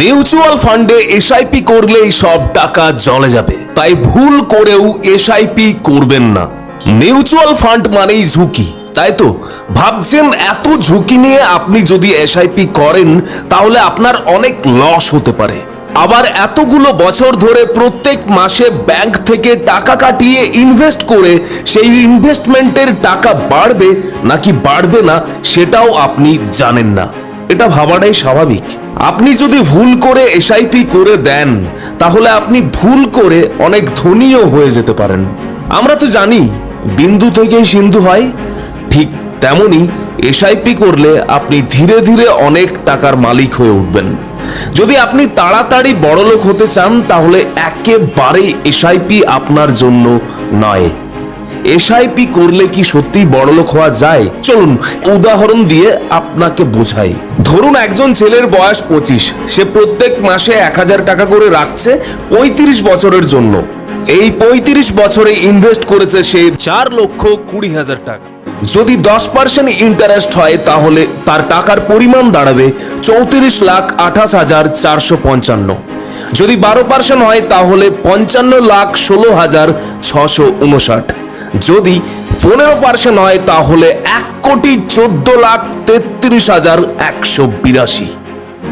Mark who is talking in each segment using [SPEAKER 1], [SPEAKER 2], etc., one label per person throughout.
[SPEAKER 1] Mutual ফান্ডে SIP করলেই সব টাকা জলে যাবে। তাই ভুল করেও এসআইপি করবেন না। মিউচুয়াল ফান্ড মানেই ঝুঁকি, তাই তো? ভাবছেন এত ঝুঁকি নিয়ে আপনি যদি এসআইপি করেন, তাহলে আপনার অনেক লস হতে পারে। আবার এতগুলো বছর ধরে প্রত্যেক মাসে ব্যাংক থেকে টাকা কাটিয়ে ইনভেস্ট করে সেই ইনভেস্টমেন্টের টাকা বাড়বে নাকি বাড়বে না, সেটাও আপনি জানেন না। এটা ভাবাটাই স্বাভাবিক। আপনি যদি ভুল করে এসআইপি করে দেন, তাহলে আপনি ভুল করে অনেক ধনীও হয়ে যেতে পারেন। আমরা তো জানি, বিন্দু থেকেই সিন্ধু হয়। ঠিক তেমনি এসআইপি করলে আপনি ধীরে ধীরে অনেক টাকার মালিক হয়ে উঠবেন। যদি আপনি তাড়াতাড়ি বড়লোক হতে চান, তাহলে একেবারেই এসআইপি আপনার জন্য নয়। এসআইপি করলে কি সত্যি বড়লোক হওয়া যায়? চলুন, উদাহরণ দিয়ে আপনাকে বোঝাই। ধরুন একজন ছেলের বয়স পঁচিশ, সে প্রত্যেক মাসে এক হাজার টাকা করে রাখছে পঁয়ত্রিশ বছরের জন্য। এই পঁয়ত্রিশ বছরে ইনভেস্ট করেছে সে চার লক্ষ কুড়ি হাজার টাকা। যদি দশ পার্সেন্ট ইন্টারেস্ট হয়, তাহলে তার টাকার পরিমাণ দাঁড়াবে চৌত্রিশ লাখ আঠাশ হাজার চারশো পঞ্চান্ন। যদি বারো পার্সেন্ট হয়, তাহলে পঞ্চান্ন লাখ ষোলো হাজার ছশো উনষাট। যদি পনেরো পার্সেন্ট হয় তাহলে এক কোটি চোদ্দ লাখ তেত্রিশ হাজার একশো বিরাশি।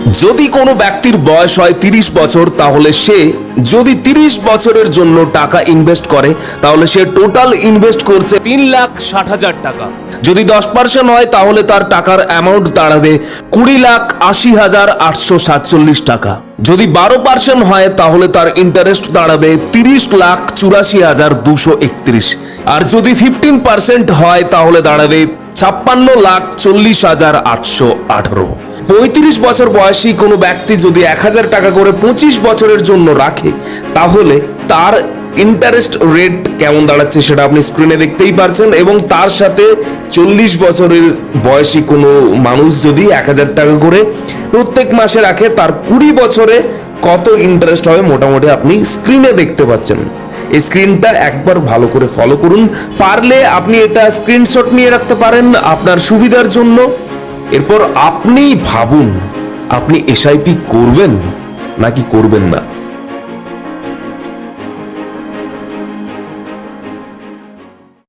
[SPEAKER 1] যদি কোনো ব্যক্তির বয়স হয় তিরিশ বছর, তাহলে সে যদি তিরিশ বছরের জন্য টাকা ইনভেস্ট করে, তাহলে সে টোটাল ইনভেস্ট করছে তিন লাখ ষাট হাজার টাকা। যদি দশ পার্সেন্ট হয়, তাহলে তার টাকার অ্যামাউন্ট দাঁড়াবে কুড়ি লাখ আশি হাজার আটশো সাতচল্লিশ টাকা। যদি বারো পার্সেন্ট হয়, তাহলে তার ইন্টারেস্ট দাঁড়াবে তিরিশ লাখ চুরাশি হাজার দুশো একত্রিশ। আর যদি ফিফটিন পার্সেন্ট হয়, তাহলে দাঁড়াবে ছাপ্পান্ন লাখ চল্লিশ হাজার আটশো আঠারো। পঁয়ত্রিশ বছর বয়সী কোনো ব্যক্তি যদি এক হাজার টাকা করে পঁচিশ বছরের জন্য রাখে, তাহলে তার ইন্টারেস্ট রেট কেমন দাঁড়াচ্ছে সেটা আপনি স্ক্রিনে দেখতেই পারছেন এবং তার সাথে চল্লিশ বছরের বয়সী কোনো মানুষ যদি এক হাজার টাকা করে প্রত্যেক মাসে রাখে, তার কুড়ি বছরে কত ইন্টারেস্ট হবে মোটামুটি আপনি স্ক্রিনে দেখতে পাচ্ছেন। এই স্ক্রিনটা একবার ভালো করে ফলো করুন। পারলে আপনি এটা স্ক্রিনশট নিয়ে রাখতে পারেন আপনার সুবিধার জন্য। এরপর আপনি ভাবুন, আপনি এসআইপি করবেন নাকি করবেন না?